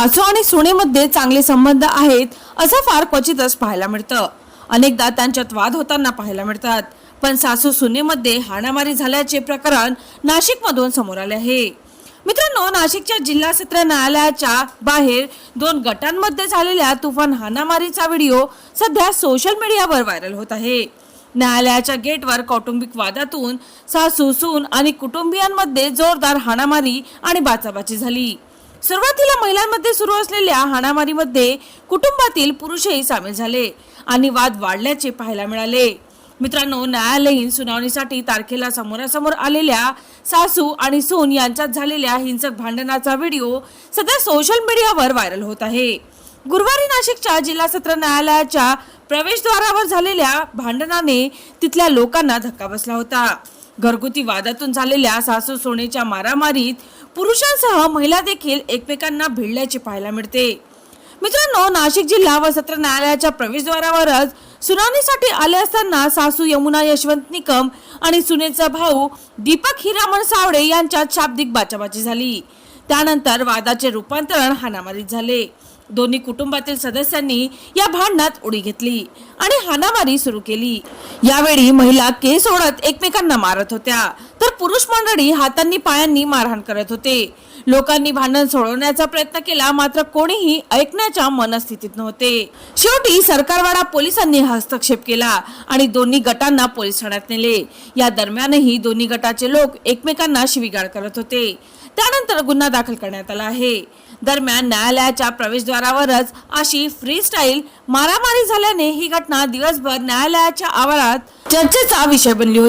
सासू आणि सुनेमध्ये चांगले संबंध आहेत असं फार क्वचितच पाहायला मिळतं. अनेकदा त्यांच्यात वाद होताना पाहायला मिळतात पण सासू सुनेमध्ये हाणामारी झाल्याचे प्रकरण नाशिकमधून समोर आले आहे. मित्रांनो नाशिकच्या जिल्हा सत्र न्यायालयाच्या बाहेर दोन गटांमध्ये झालेल्या तुफान हाणामारीचा व्हिडिओ सध्या सोशल मीडियावर व्हायरल होत आहे. न्यायालयाच्या गेटवर कौटुंबिक वादातून सासू सून आणि कुटुंबियांमध्ये जोरदार हाणामारी आणि बाचाबाची झाली. सुरुवातीला महिलांमध्ये सुरू असलेल्या हाणामारीमध्ये कुटुंबातील पुरुषही सामील झाले आणि वाद वाढल्याचे पाहायला मिळाले. मित्रांनो न्यायालयीन सुनावणीसाठी तारखेला समोरासमोर आलेल्या सासू आणि सून यांच्यात झालेल्या हिंसक भांडणाचा व्हिडिओ सध्या सोशल मीडियावर व्हायरल होत आहे. गुरुवारी नाशिकच्या जिल्हा सत्र न्यायालयाच्या प्रवेशद्वारावर झालेल्या भांडणाने तिथल्या लोकांना धक्का बसला होता. घरगुती वादातून झालेल्या सासू सोनेच्या मारामारीत पुरुषांसह महिला देखील एकमेकांना भिडल्याचे पाहायला मिळते. मित्रांनो नाशिक जिल्हा व सत्र न्यायालयाच्या प्रवेशद्वारावरच सुनावणीसाठी आले असताना सासू यमुना यशवंत निकम आणि सुनेचा भाऊ दीपक हिरामण सावडे यांच्यात शाब्दिक बाचाबाची झाली. त्यानंतर वादाचे रूपांतरण हानामारीत झाले. दोन्ही कुटुंबातील सदस्यांनी या भांडणात उडी घेतली आणि हानामारी सुरू केली. यावेळी महिला केस ओढत एकमेकांना मारत होत्या. तर पुरुष मंडळी हातांनी पायांनी मारहाण करत होते. लोकांनी भांडण सोडवण्याचा प्रयत्न केला मात्र कोणीही ऐकण्याच्या मनस्थितीत नव्हते. शेवटी सरकारवाडा पोलिसांनी हस्तक्षेप केला आणि दोन्ही गटांना पोलीस ठाण्यात नेले. या दरम्यानही दोन्ही गटाचे लोक एकमेकांना शिवीगाळ करत होते. त्यानंतर गुन्हा दाखल करण्यात आला आहे. दरम्यान न्यायालयाच्या प्रवेशद्वारावरच अशी फ्री स्टाईल मारामारी झाल्याने ही घटना दिवसभर न्यायालयाच्या आवारात चर्चेचा विषय बनली होती.